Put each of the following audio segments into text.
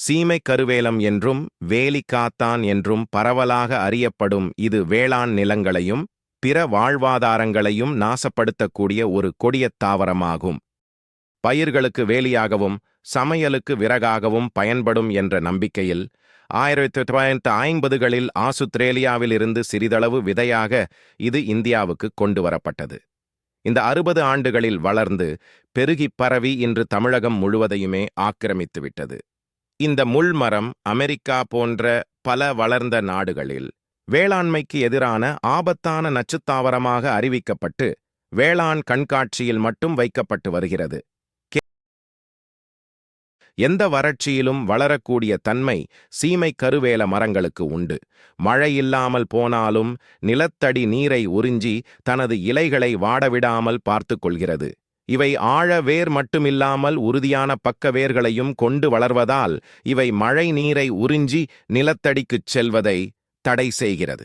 சீமை கருவேலம் என்றும் வேலிக்காத்தான் என்றும் பரவலாக அறியப்படும் இது வேளாண் நிலங்களையும் பிற வாழ்வாதாரங்களையும் நாசப்படுத்தக்கூடிய ஒரு கொடியத் தாவரமாகும். பயிர்களுக்கு வேலியாகவும் சமையலுக்கு விறகாகவும் பயன்படும் என்ற நம்பிக்கையில் ஆயிரத்தி தொள்ளாயிரத்து ஐம்பதுகளில் ஆசுத்திரேலியாவிலிருந்து சிறிதளவு விதையாக இது இந்தியாவுக்கு கொண்டு வரப்பட்டது இந்த அறுபது ஆண்டுகளில் வளர்ந்து பெருகிப் பரவி இன்று தமிழகம் முழுவதையுமே ஆக்கிரமித்துவிட்டது. இந்த முள்மரம் அமெரிக்கா போன்ற பல வளர்ந்த நாடுகளில் வேளாண்மைக்கு எதிரான ஆபத்தான நச்சுத்தாவரமாக அறிவிக்கப்பட்டு வேளாண் கண்காட்சியில் மட்டும் வைக்கப்பட்டு வருகிறது. எந்த வறட்சியிலும் வளரக்கூடிய தன்மை சீமை கருவேல மரங்களுக்கு உண்டு. மழை இல்லாமல் போனாலும் நிலத்தடி நீரை உறிஞ்சி தனது இலைகளை வாடவிடாமல் பார்த்து கொள்கிறது. இவை ஆழ வேர் மட்டுமில்லாமல் உறுதியான பக்க வேர்களையும் கொண்டு வளர்வதால் இவை மழை நீரை உறிஞ்சி நிலத்தடிக்குச் செல்வதை தடை செய்கிறது.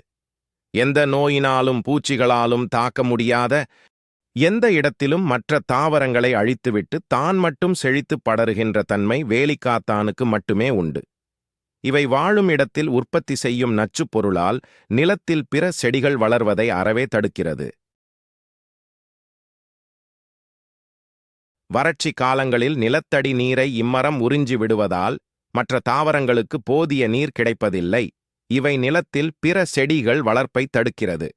எந்த நோயினாலும் பூச்சிகளாலும் தாக்க முடியாத எந்த இடத்திலும் மற்ற தாவரங்களை அழித்துவிட்டு தான் மட்டும் செழித்துப் படருகின்ற தன்மை வேலிக்காத்தானுக்கு மட்டுமே உண்டு. இவை வாழும் இடத்தில் உற்பத்தி செய்யும் நச்சுப் பொருளால் நிலத்தில் பிற செடிகள் வளர்வதை அறவே தடுக்கிறது. வறட்சி காலங்களில் நிலத்தடி நீரை இம்மரம் உறிஞ்சி விடுவதால் மற்ற தாவரங்களுக்கு போதிய நீர் கிடைப்பதில்லை. இவை நிலத்தில் பிற செடிகள் வளர்ப்பை தடுக்கிறது.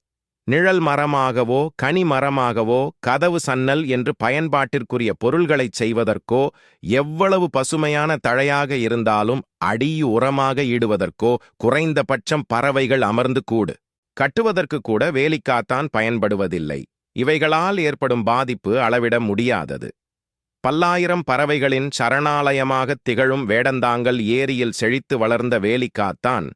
நிழல் மரமாகவோ கனி மரமாகவோ கதவு சன்னல் என்று பயன்பாட்டிற்குரிய பொருள்களைச் செய்வதற்கோ எவ்வளவு பசுமையான தழையாக இருந்தாலும் அடியு உரமாக ஈடுவதற்கோ குறைந்தபட்சம் பறவைகள் அமர்ந்து கூடு. கட்டுவதற்கு கூட வேலிக்காத்தான் பயன்படுவதில்லை. இவைகளால் ஏற்படும் பாதிப்பு அளவிட முடியாதது. பல்லாயிரம் பறவைகளின் சரணாலயமாகத் திகழும் வேடந்தாங்கல் ஏரியில் செழித்து வளர்ந்த வேலிக்காத்தான்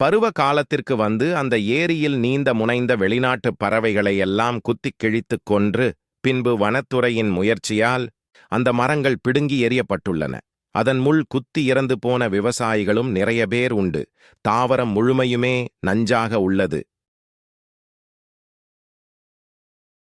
பருவ காலத்திற்கு வந்து அந்த ஏரியில் நீந்த முனைந்த வெளிநாட்டுப் பறவைகளை எல்லாம் குத்திக் கிழித்துக் கொன்று பின்பு வனத்துறையின் முயற்சியால் அந்த மரங்கள் பிடுங்கி எறியப்பட்டுள்ளன. அதன் முள் குத்தி இறந்து போன விவசாயிகளும் நிறைய பேர் உண்டு. தாவரம் முழுமையுமே நஞ்சாக உள்ளது.